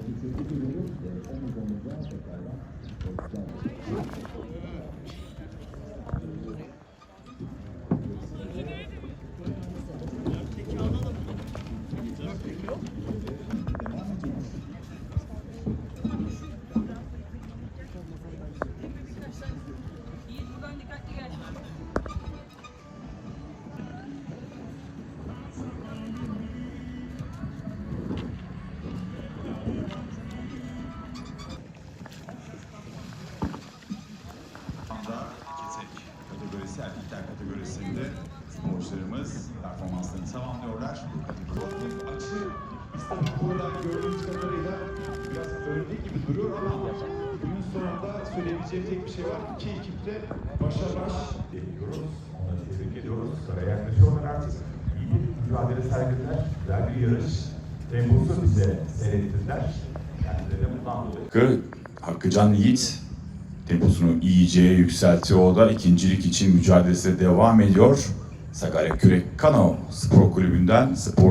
Thank you. Sporcularımız performanslarını tamamlıyorlar. Açı biz buradan gördüğümüz kadarıyla biraz önde gibi duruyor ama günün sonunda söyleyebileceğim tek bir şey var. İki ekip de başa baş ediyoruz. Onları tebrik ediyoruz. Sıraya yaklaşıyorlar artık. İyi mücadele sergilediler. Güzel bir yarış. Temposu bize seyrettirdiler. Kendilerine bundan dolayı Hakkı, Hakkıcan Yiğit temposunu iyice yükseltti. O da ikincilik için mücadelesine devam ediyor. Sakarya Kürek Kano Spor Kulübü'nden spor